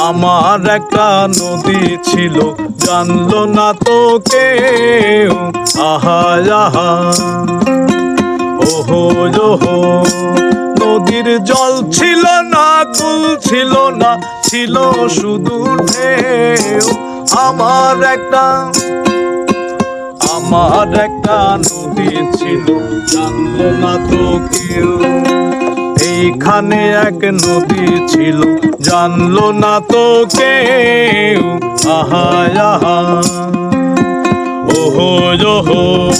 আমার একটা নদী ছিল, জানলো না তো কেউ। আহা আহা। ওহো ওহো। নদীর জল ছিল না, কুল ছিল না, ছিল শুধু ঢেউ। আমার একটা আমার একটা নদী ছিল, জানলো না তো কেউ। এইখানে এক নদী ছিল। জানলো না তো কেউ। আহা আহা। ওহো ওহো।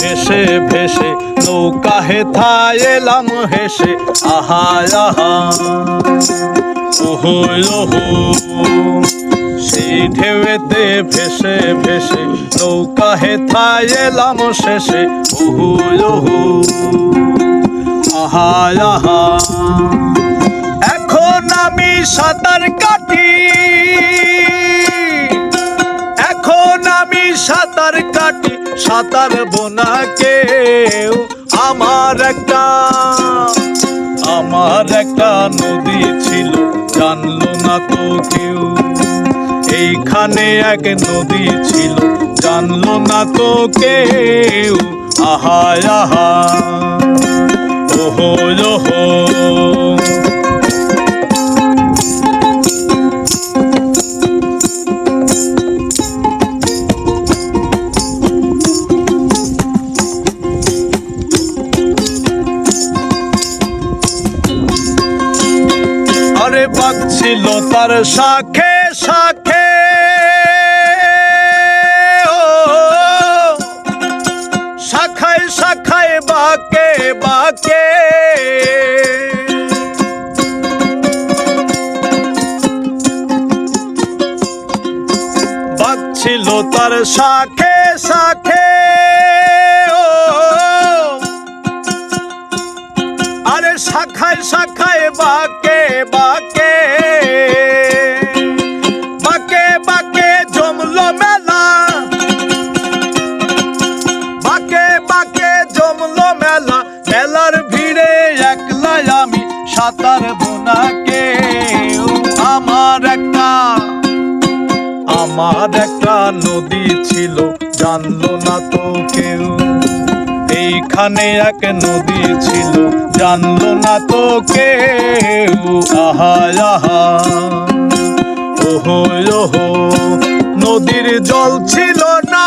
ভেসে ভেসে, নৌকা হেথা এলাম হেসে। আহা আহা। ওহো ওহো। সেই ঢেউতে ভেসে ভেসে, নৌকা হেথা এলাম শেষে। ওহো ওহো। আহা আহা। এখন আমি সাঁতার কাটি। এখন আমি সাঁতার সাঁতার বোনা কেউ, আমার একটা আমার একটা নদী ছিল, জানলো না তো কেউ। এইখানে এক নদী ছিল, জানলো না তো কেউ। আহা আহা ওহো ওহো। বাঘ ছিল তার শাখে শাখে। শাখায় শাখায় বাকে বাকে ছিল তার শাখে শাখে। শাখায় শাখায় বাকে বাকে। বাকে বাকে জমলো মেলা। বাকে বাকে জমলো মেলা। মেলার ভিড়ে একলা আমি সাঁতার বোনাকে। আমার একটা আমার একটা নদী ছিল, জানলো না তো কেউ এইখানে এক নদী ছিল। জানলো না তো কেউ। আহা আহা। ওহো ওহো, নদীর জল ছিল না।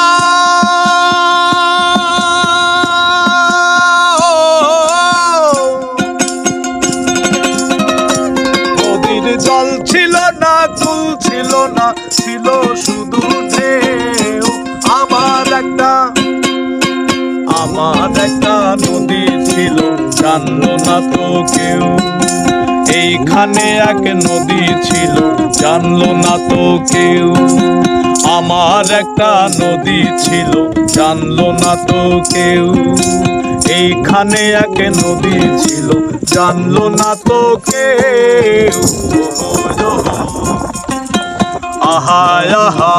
নদীর জল ছিল না, কুল ছিল না, ছিল শুধু ঢেউ। আমার একটা নদী ছিল, জানলো না তো কেউ। এইখানে এক নদী ছিল, জানলো না তো কেউ। আমার একটা নদী ছিল, জানলো না তো কেউ। এইখানে এক নদী ছিল, জানলো না তো কেউ। আহা আহা